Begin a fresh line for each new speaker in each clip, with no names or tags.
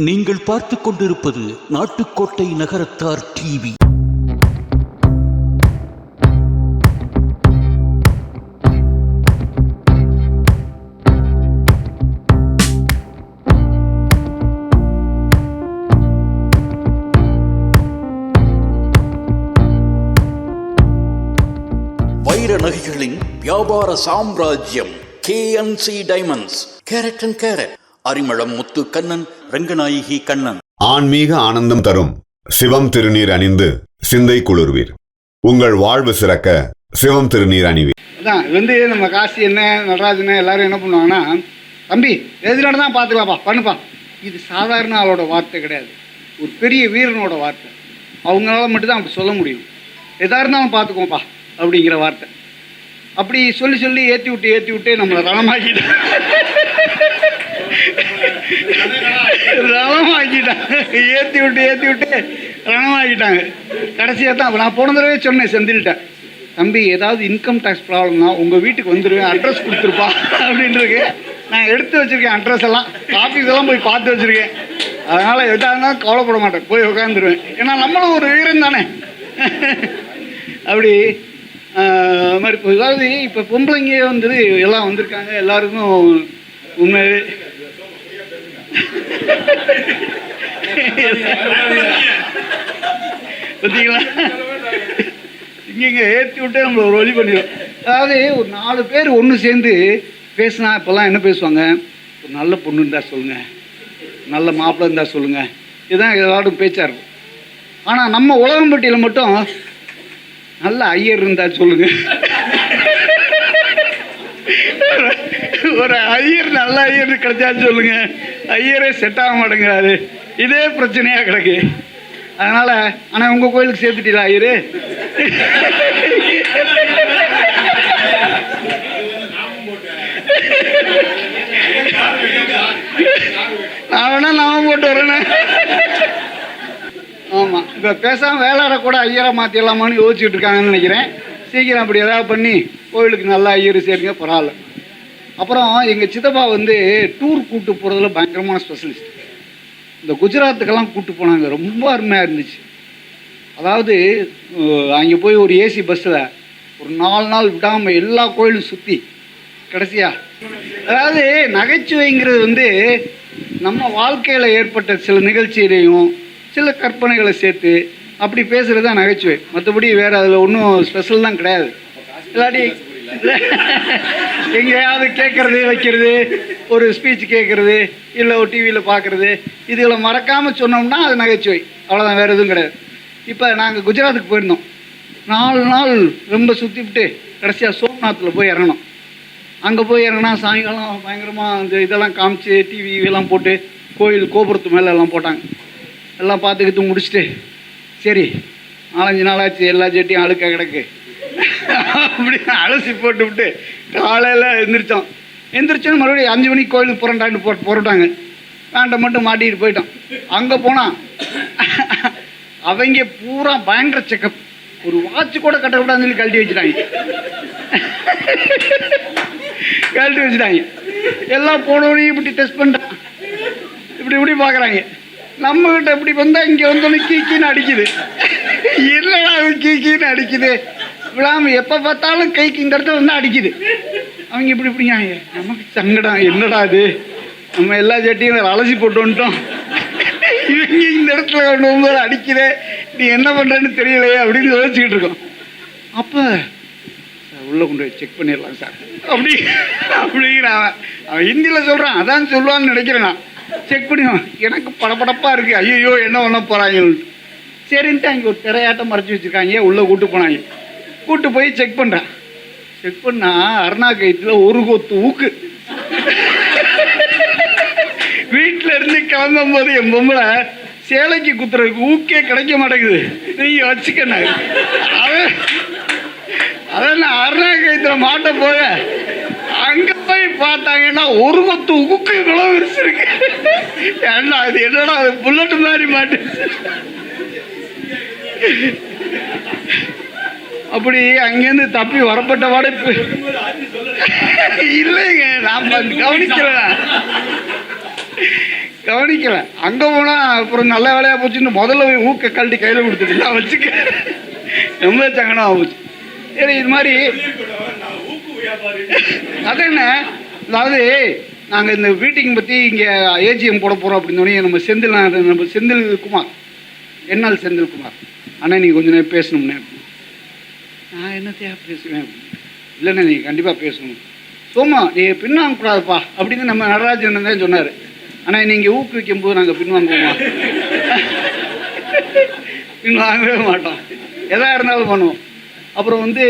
நீங்கள் பார்த்து கொண்டிருப்பது நாட்டுக்கோட்டை நகரத்தார் டிவி. வைர நகைகளின் வியாபார சாம்ராஜ்யம் KNC diamonds carat and carat Arimalam Muthu Kannan Ranganayaki Kannan.
ஆன்மீக ஆனந்தம் தரும் சிவம் திருநீர் அணிந்து சிந்தை குளிர்வீர். உங்கள் வாழ்வு சிறக்க சிவம் திருநீர் அணிவீர்.
அதான் இது வந்து நம்ம காசி என்ன நடராஜன் எல்லாரும் என்ன பண்ணுவாங்கன்னா தம்பி எதிரான தான் பார்த்துக்கலாப்பா பண்ணுப்பா. இது சாதாரண ஆளோட வார்த்தை கிடையாது. ஒரு பெரிய வீரனோட வார்த்தை. அவங்களால மட்டும்தான் அப்படி சொல்ல முடியும். எதா இருந்தாலும் பார்த்துக்கோப்பா அப்படிங்கிற வார்த்தை. அப்படி சொல்லி சொல்லி ஏற்றி விட்டு ஏற்றி விட்டு நம்மளை ரணமாக்கிட்டான் ரணமாக்கிட்டாங்க ஏற்றி விட்டு ஏற்றி விட்டு ரணமாக்கிட்டாங்க. கடைசியாக தான் நான் போன தடவை சொன்னேன் செந்தில்கிட்ட தம்பி ஏதாவது இன்கம் டேக்ஸ் ப்ராப்ளம்னா உங்கள் வீட்டுக்கு வந்துடுவேன் அட்ரஸ் கொடுத்துருப்பா. அப்படின்றது நான் எடுத்து வச்சுருக்கேன் அட்ரஸ் எல்லாம். ஆஃபீஸ் எல்லாம் போய் பார்த்து வச்சுருக்கேன். அதனால் எதாக இருந்தாலும் கவலைப்பட மாட்டேன். போய் உட்காந்துருவேன் ஏன்னா நம்மளும் ஒரு வீரன் தானே. அப்படி மாதிரி இப்போ அதாவது இப்போ பொம்பளைங்க வந்து எல்லாம் வந்திருக்காங்க. எல்லாருக்கும் உண்மை பார்த்தீங்களா இங்கே ஏற்றி விட்டே நம்மளை ஒரு வழி பண்ணிடும் அதாவது ஒரு நாலு பேர் ஒன்று சேர்ந்து பேசினா இப்போல்லாம் என்ன பேசுவாங்க? ஒரு நல்ல பொண்ணு இருந்தால் சொல்லுங்கள் நல்ல மாப்பிள்ளை இருந்தால் சொல்லுங்கள் இதுதான் எல்லாரும் பேச்சாக இருக்கும். ஆனால் நம்ம உலகம்பட்டியில் மட்டும் நல்ல ஐயர் இருந்தால் சொல்லுங்கள் ஒரு ஐயர் நல்ல ஐயர் கிடைச்சா சொல்லுங்கள் ஐயரே செட் ஆக மாட்டேங்கிறாரு. இதே பிரச்சனையாக கிடக்கு. அதனால ஆனால் உங்கள் கோயிலுக்கு சேர்த்துட்டீங்களா ஐயரு? நான் வேணா நாம போட்டு வரேன்னு ஆமாம் இப்போ பேசாமல் வேளாட கூட ஐயரை மாற்றிடலாமான்னு யோசிச்சுட்டு இருக்காங்கன்னு நினைக்கிறேன். சீக்கிரம் அப்படி ஏதாவது பண்ணி கோயிலுக்கு நல்லா ஐயர் சேருங்க பரவாயில்ல. அப்புறம் எங்கள் சித்தப்பா வந்து டூர் கூப்பிட்டு போகிறதுல பயங்கரமான ஸ்பெஷலிஸ்ட் இந்த குஜராத்துக்கெல்லாம் கூப்பிட்டு போனாங்க. ரொம்ப அருமையாக இருந்துச்சு. அதாவது அங்கே போய் ஒரு ஏசி பஸ்ஸில் ஒரு நாலு நாள் விடாமல் எல்லா கோயிலும் சுற்றி கடைசியாக அதாவது நகைச்சுவைங்கிறது வந்து நம்ம வாழ்க்கையில் ஏற்பட்ட சில நிகழ்ச்சியிலையும் சில கற்பனைகளை சேர்த்து அப்படி பேசுகிறது தான் நகைச்சுவை. மற்றபடி வேறு அதில் ஒன்றும் ஸ்பெஷல் தான் கிடையாது. இல்லாட்டி எங்கேயாவது கேட்குறது வைக்கிறது ஒரு ஸ்பீச் கேட்குறது இல்லை ஒரு டிவியில் பார்க்குறது இதுகளை மறக்காமல் சொன்னோம்னா அது நகைச்சுவை. அவ்வளோதான் வேறு எதுவும் கிடையாது. இப்போ நாங்கள் குஜராத்துக்கு போயிருந்தோம். நாலு நாள் ரொம்ப சுற்றிவிட்டு கடைசியாக சோம்நாத்தில் போய் இறங்கணும் அங்கே போய் இறங்கினா சாயங்காலம் பயங்கரமாக அந்த இதெல்லாம் காமிச்சு டிவி எல்லாம் போட்டு கோயில் கோபுரத்து மேலே எல்லாம் போட்டாங்க. எல்லாம் பார்த்துக்கிட்டு முடிச்சுட்டு சரி நாலஞ்சு நாளாச்சு எல்லா செட்டியும் அழுக்க கிடக்கு. அப்படி அலசி போட்டு விட்டு காலையில் எழுந்திரிச்சோம் எந்திரிச்சோன்னு மறுபடியும் அஞ்சு மணிக்கு கோயிலுக்கு புரண்டாண்டு போட்டு புரட்டாங்க வேண்ட மட்டும் மாட்டிகிட்டு போயிட்டோம் அங்கே போனால் அவங்க பூரா பயங்கர செக்கப் ஒரு வாட்ச் கூட கட்டக்கூடாதுன்னு சொல்லி கழட்டி வச்சுட்டாங்க. கழட்டி வச்சுட்டாங்க. எல்லாம் போனவனையும் இப்படி டெஸ்ட் பண்ணிட்டான். இப்படி இப்படி பார்க்குறாங்க நம்ம கிட்ட இப்படி வந்தால் இங்கே வந்தோடனே கீக்கின்னு அடிக்குது. என்னடா கீக்கின்னு அடிக்குது? விழாம எப்போ பார்த்தாலும் கைக்கு இந்த இடத்துல வந்து அடிக்குது. அவங்க இப்படி இப்படிங்க நமக்கு சங்கடம் என்னடா இது? நம்ம எல்லா சட்டியும் அலசி போட்டு வந்துட்டோம். இவங்க இந்த இடத்துல கொண்டு வரும்போது அடிக்குதே நீ என்ன பண்ணுறேன்னு தெரியலையே அப்படின்னு யோசிச்சுக்கிட்டு இருக்கோம். அப்போ உள்ளே கொண்டு போய் செக் பண்ணிடலாம் சார். அப்படி அப்படிங்கிற அவன். அவன் ஹிந்தியில் சொல்கிறான் அதான் சொல்லுவான்னு நினைக்கிறேன் நான். செக் பண்ணி எனக்கு படபடப்பாக இருக்குது ஐயோ என்ன பண்ண போகிறாங்கன்னு சரின்ட்டு அங்கே ஒரு திரையாட்டம் மறைச்சி வச்சுருக்காங்க. உள்ளே கூட்டு போனாங்க. கூட்டு போய் செக் பண்ணுறேன் செக் பண்ணா அருணா கயிற்றுல ஒரு கொத்து ஊக்கு. வீட்டில் இருந்து கிளம்பும் போது என் பொம்பளை சேலைக்கு குத்துறதுக்கு ஊக்கே கிடைக்க மாட்டேங்குது. நீங்க வச்சுக்கண்ணா. அவன் அதான் நான் அருணா கயிற்றுல மாட்ட போய அங்க போய் பார்த்தாங்கன்னா ஒரு கொத்து ஊக்கு இவ்வளவு விரிச்சிருக்கு. ஏன்னா அது என்னடா அது புல்லட் மாதிரி மாட்டு அப்படி அங்கேருந்து தப்பி வரப்பட்ட வாடைப்பு இல்லைங்க நான் கவனிக்கிறேன் கவனிக்கல. அங்கே போனால் அப்புறம் நல்ல வேலையாக போச்சுன்னு முதல்ல போய் ஊக்க கழட்டி கையில் கொடுத்துட்டு நான் வச்சுக்க. ரொம்ப சங்கடம் ஆகுச்சு சரி இது மாதிரி அதென்ன? அதாவது நாங்கள் இந்த மீட்டிங் பற்றி இங்கே ஏஜிஎம் போட போகிறோம் அப்படின்னு நம்ம செந்தில் நம்ம செந்தில் குமார். என்னால் செந்தில் குமார். அண்ணா நீங்கள் கொஞ்ச நேரம் பேசணும்னே. நான் என்னத்தையா பேசுவேன்? இல்லைண்ணே நீங்கள் கண்டிப்பாக பேசணும். சோமா நீ பின்வாங்கக்கூடாதுப்பா அப்படின்னு நம்ம நடராஜன் தான் சொன்னார். ஆனால் நீங்கள் ஊக்குவிக்கும் போது நாங்கள் பின்வாங்குவோமா பின்வாங்கவே மாட்டோம். எதா இருந்தாலும் பண்ணுவோம். அப்புறம் வந்து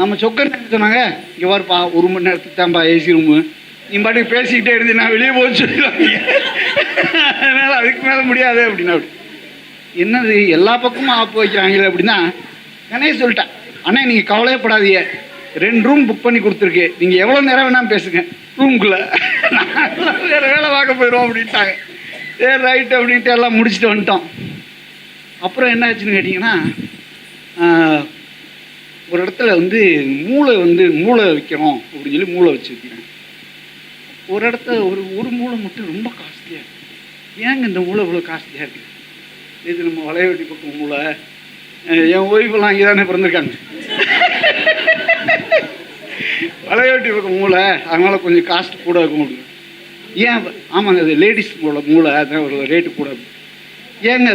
நம்ம சொக்கர் சொன்னாங்க? இங்கே பாருப்பா ஒரு மணி நேரத்துக்கு தான்ப்பா ஏசி ரூமு நீ பாட்டுக்கு பேசிக்கிட்டே இருந்து நான் வெளியே போக சொல்லிடுவாங்க. அதனால் அதுக்கு மேலே முடியாது அப்படின்னா அப்படி என்னது எல்லா பக்கமும் ஆப்பு வைக்கிறாங்களே அப்படின்னா கணேஷ் சொல்லிட்டேன். அண்ணா நீங்கள் கவலையப்படாதீங்க ரெண்டு ரூம் புக் பண்ணி கொடுத்துருக்கு. நீங்கள் எவ்வளோ நேரம் வேணால் பேசுங்க. ரூம்குள்ளே வேறு வேலை பார்க்க போயிடுவோம் அப்படின்ட்டாங்க. சரி ரைட்டு அப்படின்ட்டு எல்லாம் முடிச்சுட்டு வந்துட்டோம். அப்புறம் என்ன ஆச்சுன்னு கேட்டிங்கன்னா ஒரு இடத்துல வந்து மூளை வந்து மூளை வைக்கிறோம் அப்படின்னு சொல்லி மூளை வச்சு வைக்கிறேன் ஒரு இடத்துல ஒரு ஒரு மூளை மட்டும் ரொம்ப காஸ்ட்லியாக இருக்குது ஏங்க இந்த மூளை இவ்வளோ காஸ்ட்லியாக இருக்குது இது நம்ம வளையவெட்டி பக்கம் மூளை. என் ஒய்ஃபெல்லாம் இங்கே தானே பிறந்திருக்காங்க. வளையவெட்டி பக்கம் மூளை அதனால் கொஞ்சம் காஸ்ட் கூட இருக்கும் அப்படின்னு ஏன் ஆமாங்க அது லேடிஸ் மூளை மூளை அதான் ஒரு ரேட்டு கூட ஏங்க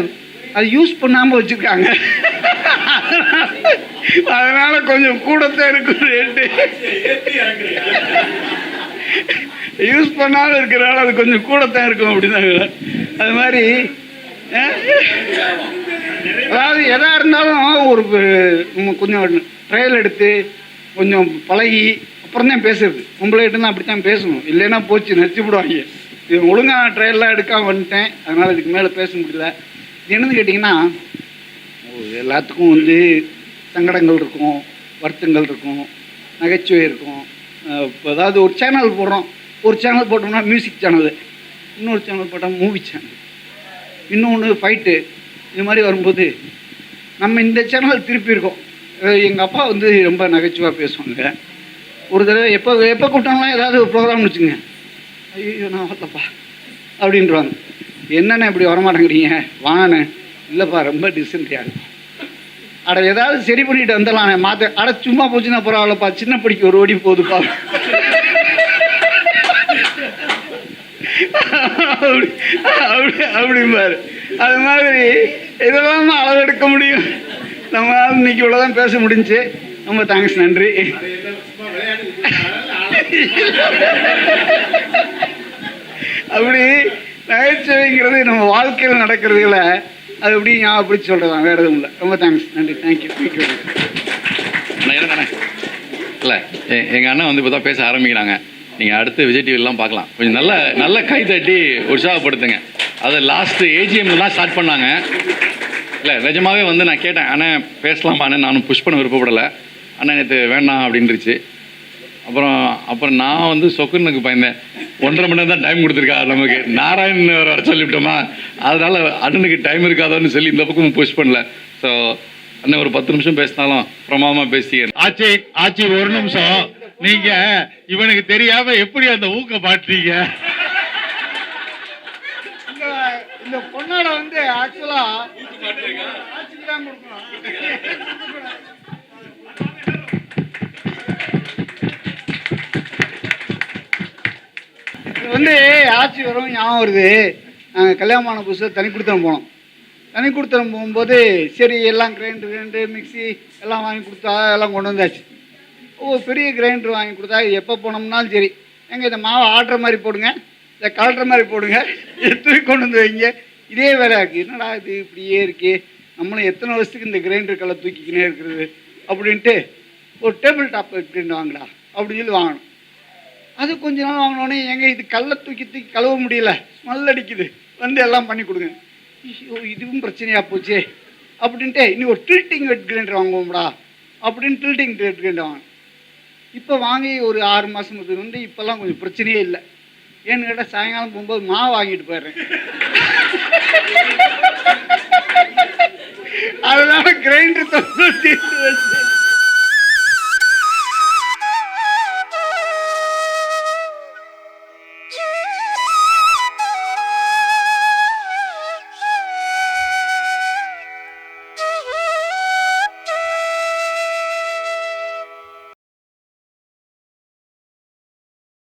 அது யூஸ் பண்ணாமல் வச்சுருக்காங்க. அதனால் கொஞ்சம் கூடத்தான் இருக்கும் ரேட்டு யூஸ் பண்ணாமல் இருக்கிறனால அது கொஞ்சம் கூடத்தான் இருக்கும் அப்படின்னாங்க. அது மாதிரி அதாவது எதா இருந்தாலும் ஒரு கொஞ்சம் ட்ரையல் எடுத்து கொஞ்சம் பழகி அப்புறம் தான் பேசுறது. உங்கள்கிட்ட தான் அப்படி தான் பேசணும். இல்லைன்னா போச்சு நச்சு விடுவாங்க. இது ஒழுங்காக ட்ரையல்லாம் எடுக்காம வந்துட்டேன். அதனால் இதுக்கு மேலே பேச முடியல. என்னன்னு கேட்டிங்கன்னா எல்லாத்துக்கும் வந்து சங்கடங்கள் இருக்கும் வருத்தங்கள் இருக்கும் நகைச்சுவை இருக்கும். இப்போ அதாவது ஒரு சேனல் போடுறோம். ஒரு சேனல் போட்டோம்னா மியூசிக் சேனல் இன்னொரு சேனல் போட்டால் மூவி சேனல் இன்னொன்று ஃபைட்டு இது மாதிரி வரும்போது நம்ம இந்த சேனல் திருப்பி இருக்கோம் எங்கள் அப்பா வந்து ரொம்ப நகைச்சுவாக பேசுவாங்க. ஒரு தடவை எப்போ எப்போ கூப்பிட்டாங்களா ஏதாவது ஒரு ப்ரோக்ராம் வச்சுங்க. ஐயோ நான் வரலப்பா அப்படின்றாங்க. என்னண்ணே இப்படி வரமாட்டேங்கிறீங்க? வாங்கண்ணே இல்லைப்பா ரொம்ப டிசென்ட்ரியாக இருக்கும் அட ஏதாவது சரி பண்ணிட்டு வந்துடலாம் மாற்ற அட சும்மா போச்சுன்னா பரவாயில்லப்பா. சின்ன படிக்கு ஒரு ஓடி போகுதுப்பா. அப்படி அப்படி அப்படிம்பாரு. அது மாதிரி இதெல்லாம் அளவெடுக்க முடியும். நம்ம இன்னைக்கு இவ்வளோதான் பேச முடிஞ்சு. ரொம்ப தேங்க்ஸ் நன்றி. அப்படி நகைச்சுவைங்கிறது நம்ம வாழ்க்கையில் நடக்கிறதுல அது எப்படி அப்படி சொல்கிறதான் வேறு எதுவும் இல்லை. ரொம்ப தேங்க்ஸ் நன்றி. தேங்க்யூ தேங்க்யூ
இல்லை எங்கள் அண்ணன் வந்து இப்போ தான் பேச ஆரம்பிக்கிறாங்க. நீங்கள் அடுத்து விஜய் டிவிலாம் பார்க்கலாம். கொஞ்சம் நல்ல நல்ல கை தட்டி உற்சாகப்படுத்துங்க. அது லாஸ்ட்டு ஏஜிஎம்ல தான் ஸ்டார்ட் பண்ணாங்க. இல்லை நிஜமாவே வந்து நான் கேட்டேன் அண்ணன் பேசலாமா அண்ணன் நானும் புஷ் பண்ண விருப்பப்படலை. அண்ணன் நேற்று வேண்டாம் அப்படின்ருச்சு அப்புறம் அப்புறம் நான் வந்து சொக்குனுக்கு பயந்தேன். ஒன்றரை மணி நேரம் தான் டைம் கொடுத்துருக்கா நமக்கு. நாராயண் வேற வர சொல்லிவிட்டோமா? அதனால அண்ணனுக்கு டைம் இருக்காதோன்னு சொல்லி இந்த பக்கம் புஷ் பண்ணல. ஸோ அண்ணன் ஒரு பத்து நிமிஷம் பேசினாலும் பிரமாமா பேசி
ஆச்சி ஆச்சி ஒரு நிமிஷம். நீங்க இவனுக்கு தெரியாம எப்படி அந்த ஊக்க பாட்டுறீங்க
இந்த இந்த பொண்ணோட வந்து ஆக்சுவலா கொடுக்கணும். இது வந்து ஆட்சி வரும் ஞாபகம் வருது. நாங்கள் கல்யாணமான புதுசில் தனி கொடுத்தனம் போனோம். தனி கொடுத்தனம் போகும்போது சரி எல்லாம் கிரைண்டர் கிரைண்டர் மிக்ஸி எல்லாம் வாங்கி கொடுத்தா எல்லாம் கொண்டு வந்தாச்சு. ஓ பெரிய கிரைண்டர் வாங்கி கொடுத்தா எப்போ போனோம்னாலும் சரி. எங்கள் இந்த மாவை ஆடுற மாதிரி போடுங்க இதை கலட்டுற மாதிரி போடுங்க எடுத்து கொண்டு வந்து வைங்க. இதே வேலை இருக்குது என்னடா இது இப்படியே இருக்கே? நம்மளும் எத்தனை வருஷத்துக்கு இந்த கிரைண்டர் கல்லை தூக்கிக்கினே இருக்கிறது? அப்படின்ட்டு ஒரு டேபிள் டாப் கிரைண்டர் வாங்கடா அப்படின்னு சொல்லி வாங்கணும். அது கொஞ்ச நாள் வாங்கினோடனே எங்க இது கல்லை தூக்கி தூக்கி கழுவ முடியல. ஸ்மெல் அடிக்குது. வந்து எல்லாம் பண்ணி கொடுங்க. ஐயோ இதுவும் பிரச்சனையாக போச்சே. அப்படின்ட்டு இனி ஒரு டில்ட்டிங் வெட் கிரைண்டர் வாங்குவோம்டா. அப்படின்னு டில்ட்டிங் வெட் கிரைண்டர் வாங்க இப்போ வாங்கி ஒரு ஆறு மாதம் வந்து இப்போல்லாம் கொஞ்சம் பிரச்சனையே இல்லை. ஏன்னு கேட்டால் சாயங்காலம் போகும்போது மாவு வாங்கிட்டு போயிடுறேன். அதனால கிரைண்டர் தீர்த்து வச்சு